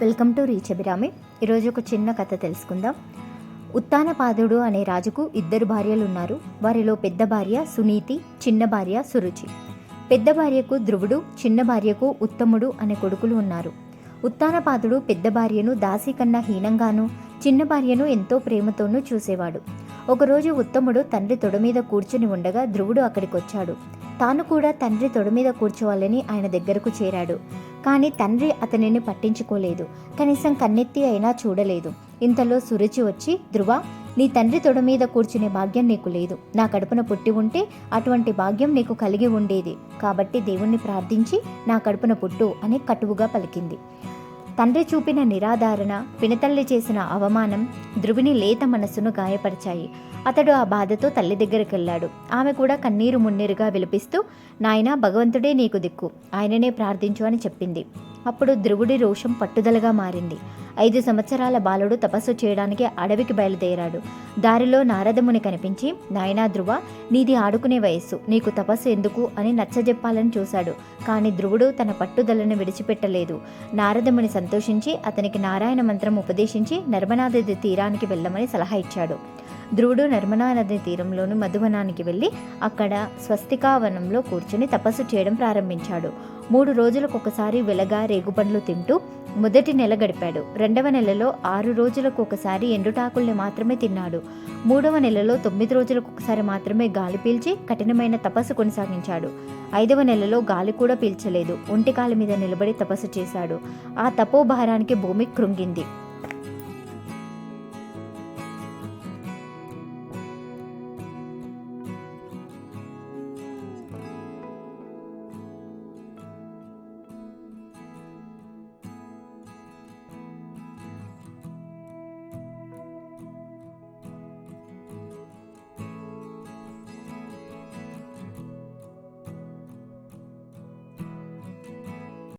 Welcome to reach Abhirami. ఈరోజు ఒక చిన్న కథ తెలుసుకుందాం. ఉత్తానపాదుడు అనే రాజుకు ఇద్దరు భార్యలు ఉన్నారు వారిలో పెద్ద భార్య సునీతి చిన్న భార్య సురుచి. పెద్ద భార్యకు ధ్రువుడు చిన్న భార్యకు ఉత్తముడు అనే కొడుకులు ఉన్నారు. ఉత్తానపాదుడు పెద్ద భార్యను దాసి కన్నా హీనంగాను చిన్న భార్యను ఎంతో ప్రేమతోనూ చూసేవాడు. ఒకరోజు ఉత్తముడు తండ్రి తొడ మీద కూర్చుని ఉండగా ధ్రువుడు అక్కడికి వచ్చాడు తాను కూడా తండ్రి తొడ మీద కూర్చోవాలని ఆయన దగ్గరకు చేరాడు. కానీ తండ్రి అతనిని పట్టించుకోలేదు. కనీసం కన్నెత్తి అయినా చూడలేదు. ఇంతలో సురుచి వచ్చి ధృవ నీ తండ్రి తొడ మీద కూర్చునే భాగ్యం నీకు లేదు. నా కడుపున పుట్టి ఉంటే అటువంటి భాగ్యం నీకు కలిగి ఉండేది. కాబట్టి దేవుణ్ణి ప్రార్థించి నా కడుపున పుట్టు అని కటువుగా పలికింది. తండ్రి చూపిన నిరాధారణ పినతల్లి చేసిన అవమానం ధ్రువిని లేత మనస్సును గాయపరిచాయి. అతడు ఆ బాధతో తల్లి దగ్గరికి వెళ్ళాడు. ఆమె కూడా కన్నీరు మున్నీరుగా విలపిస్తూ నాయనా భగవంతుడే నీకు దిక్కు. ఆయననే ప్రార్థించు అని చెప్పింది. అప్పుడు ధ్రువుడి రోషం పట్టుదలగా మారింది. ఐదు సంవత్సరాల బాలుడు తపస్సు చేయడానికి అడవికి బయలుదేరాడు. దారిలో నారదముని కనిపించి నాయనా ధ్రువ నీది ఆడుకునే వయస్సు. నీకు తపస్సు ఎందుకు? అని నచ్చజెప్పాలని చూశాడు. కానీ ధ్రువుడు తన పట్టుదలను విడిచిపెట్టలేదు. నారదముని సంతోషించి అతనికి నారాయణ మంత్రం ఉపదేశించి నర్మనాది తీరానికి వెళ్ళమని సలహా ఇచ్చాడు. ధ్రువుడు నర్మదా నది తీరంలోని మధువనానికి వెళ్ళి అక్కడ స్వస్తికావనంలో కూర్చుని తపస్సు చేయడం ప్రారంభించాడు. మూడు రోజులకు ఒకసారి వెలగా రేగుపండ్లు తింటూ మొదటి నెల గడిపాడు. రెండవ నెలలో ఆరు రోజులకు ఒకసారి ఎండుటాకుల్ని మాత్రమే తిన్నాడు. మూడవ నెలలో తొమ్మిది రోజులకు ఒకసారి మాత్రమే గాలి పీల్చి కఠినమైన తపస్సు కొనసాగించాడు. ఐదవ నెలలో గాలి కూడా పీల్చలేదు. ఒంటికాలి మీద నిలబడి తపస్సు చేశాడు. ఆ తపోభారానికి భూమి కృంగింది.